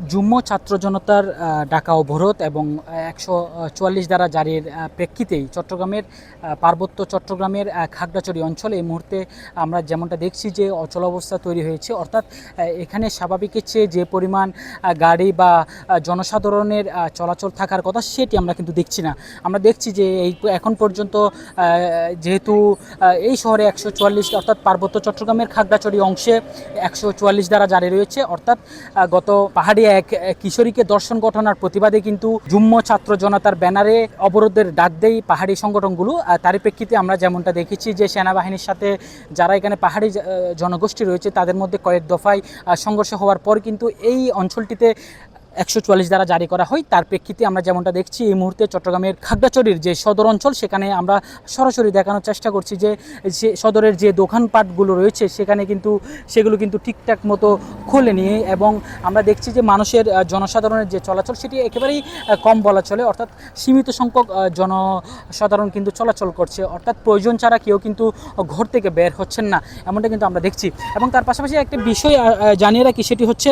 যুগ্ম ছাত্র জনতার ডাকা অবরোধ এবং একশো চুয়াল্লিশ দ্বারা জারির প্রেক্ষিতেই চট্টগ্রামের পার্বত্য চট্টগ্রামের আহ, খাগড়াছড়ি অঞ্চলে এই মুহূর্তে আমরা যেমনটা দেখছি যে অচল অবস্থা তৈরি হয়েছে। অর্থাৎ এখানে স্বাভাবিকের চেয়ে যে পরিমাণ গাড়ি বা জনসাধারণের চলাচল থাকার কথা সেটি আমরা কিন্তু দেখছি না। আমরা দেখছি যে এই এখন পর্যন্ত যেহেতু এই শহরে একশো চুয়াল্লিশ অর্থাৎ পার্বত্য চট্টগ্রামের খাগড়াছড়ি অংশে একশো চুয়াল্লিশ দ্বারা জারি রয়েছে। অর্থাৎ গত পাহাড়ি এক কিশোরীকে দর্শন ঘটনার প্রতিবাদে কিন্তু যুম্ম ছাত্র জনতার ব্যানারে অবরোধের ডাক দেয় পাহাড়ি সংগঠনগুলো। তারই প্রেক্ষিতে আমরা যেমনটা দেখেছি যে সেনাবাহিনীর সাথে যারা এখানে পাহাড়ি জনগোষ্ঠী রয়েছে, তাদের মধ্যে কয়েক দফায় সংঘর্ষ হওয়ার পর কিন্তু এই অঞ্চলটিতে একশো চুয়াল্লিশ দ্বারা জারি করা হয়। তার প্রেক্ষিতে আমরা যেমনটা দেখছি, এই মুহূর্তে চট্টগ্রামের খাগড়াছড়ির যে সদর অঞ্চল, সেখানে আমরা সরাসরি দেখানোর চেষ্টা করছি যে যে সদরের যে দোকানপাটগুলো রয়েছে, সেখানে কিন্তু সেগুলো কিন্তু ঠিকঠাক মতো খোলেনি এবং আমরা দেখছি যে মানুষের জনসাধারণের যে চলাচল, সেটি একেবারেই কম বলা চলে। অর্থাৎ সীমিত সংখ্যক জনসাধারণ কিন্তু চলাচল করছে। অর্থাৎ প্রয়োজন ছাড়া কেউ কিন্তু ঘর থেকে বের হচ্ছেন না, এমনটা কিন্তু আমরা দেখছি। এবং তার পাশাপাশি একটা বিষয় জানিয়ে রাখি, সেটি হচ্ছে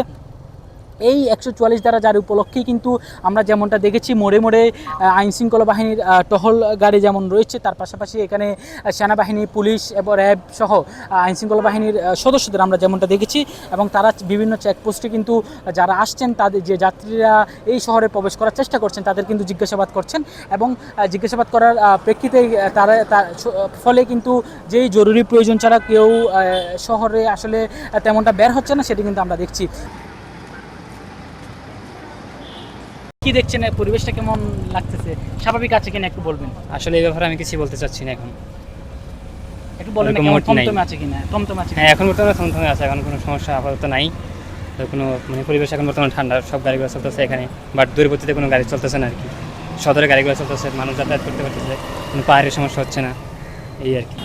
এই একশো চুয়াল্লিশ দ্বারা যার উপলক্ষেই কিন্তু আমরা যেমনটা দেখেছি, মোড়ে মোড়ে আইন শৃঙ্খলা বাহিনীর টহল গাড়ি যেমন রয়েছে, তার পাশাপাশি এখানে সেনাবাহিনী, পুলিশ এবং র্যাব সহ আইন শৃঙ্খলা বাহিনীর সদস্যদের আমরা যেমনটা দেখেছি এবং তারা বিভিন্ন চেকপোস্টে কিন্তু যারা আসছেন, তাদের যে যাত্রীরা এই শহরে প্রবেশ করার চেষ্টা করছেন, তাদের কিন্তু জিজ্ঞাসাবাদ করছেন এবং জিজ্ঞাসাবাদ করার প্রেক্ষিতে তার ফলে কিন্তু যেই জরুরি প্রয়োজন ছাড়া কেউ শহরে আসলে তেমনটা বের হচ্ছে না, সেটি কিন্তু আমরা দেখছি। কি দেখছেন? পরিবেশটা কেমন লাগতেছে? স্বাভাবিক আছে কিনা একটু বলবেন। আসলে এই ব্যাপারে আমি কিছু বলতে চাচ্ছি না এখন। একটু বলেন কেমন। থমথমে আছে কিনা? থমথমে আছে? হ্যাঁ এখন বর্তমানে থমথমে আছে। এখন কোনো সমস্যা আপাতত নাই। তো কোনো মানে পরিবেশ এখন বর্তমানে ঠান্ডা। সব গাড়িগুলো চলতেছে এখানে। বাট দূরবর্তীতে কোনো গাড়ি চলতেছে না আর কি। সদরে গাড়িগুলো চলতেছে মানুষ যাতায়াত করতে পারতেছে। কোনো পাহাড়ের সমস্যা হচ্ছে না। এই আর কি।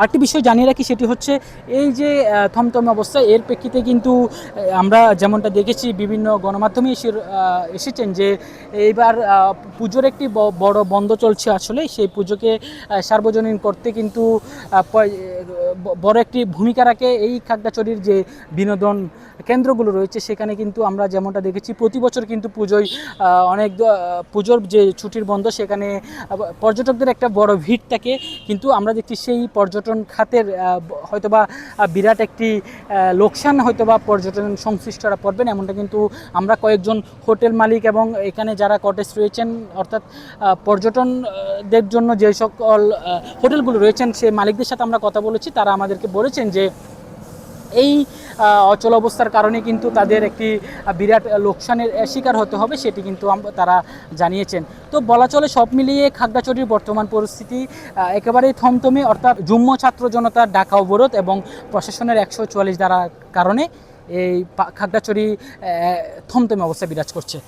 আরেকটি বিষয় জানিয়ে রাখি, সেটি হচ্ছে এই যে থমথমে অবস্থা, এর প্রেক্ষিতে কিন্তু আমরা যেমনটা দেখেছি, বিভিন্ন গণমাধ্যমে এসে এসেছেন যে, এইবার পুজোর একটি বড় বন্ধ চলছে আসলে। সেই পুজোকে সার্বজনীন করতে কিন্তু বড় একটি ভূমিকা রাখে এই খাগড়াছড়ির যে বিনোদন কেন্দ্রগুলো রয়েছে, সেখানে কিন্তু আমরা যেমনটা দেখেছি, প্রতি বছর কিন্তু পুজোয় অনেক পুজোর যে ছুটির বন্ধ, সেখানে পর্যটকদের একটা বড় ভিড় থাকে। কিন্তু আমরা দেখছি সেই পর্যটন খাতের হয়তোবা বিরাট একটি লোকসান লোকসান হয়তোবা পর্যটন সংশ্লিষ্টরা পড়বেন। এমনটা কিন্তু আমরা কয়েকজন হোটেল মালিক এবং এখানে যারা কটেজ রয়েছেন, অর্থাৎ পর্যটনদের জন্য যে সকল হোটেলগুলো রয়েছেন, সে মালিকদের সাথে আমরা কথা বলেছি। তারা আমাদেরকে বলেছেন যে এই অচল অবস্থার কারণে কিন্তু তাদের একটি বিরাট লোকসানের শিকার হতে হবে সেটি কিন্তু তারা জানিয়েছেন। তো বলা চলে সব মিলিয়ে খাগড়াছড়ির বর্তমান পরিস্থিতি একেবারেই থমথমে, অর্থাৎ যুগ্ম ছাত্র জনতার ডাকা অবরোধ এবং প্রশাসনের একশো চুয়াল্লিশ দ্বারা কারণে এই খাগড়াছড়ি থমথমে অবস্থা বিরাজ করছে।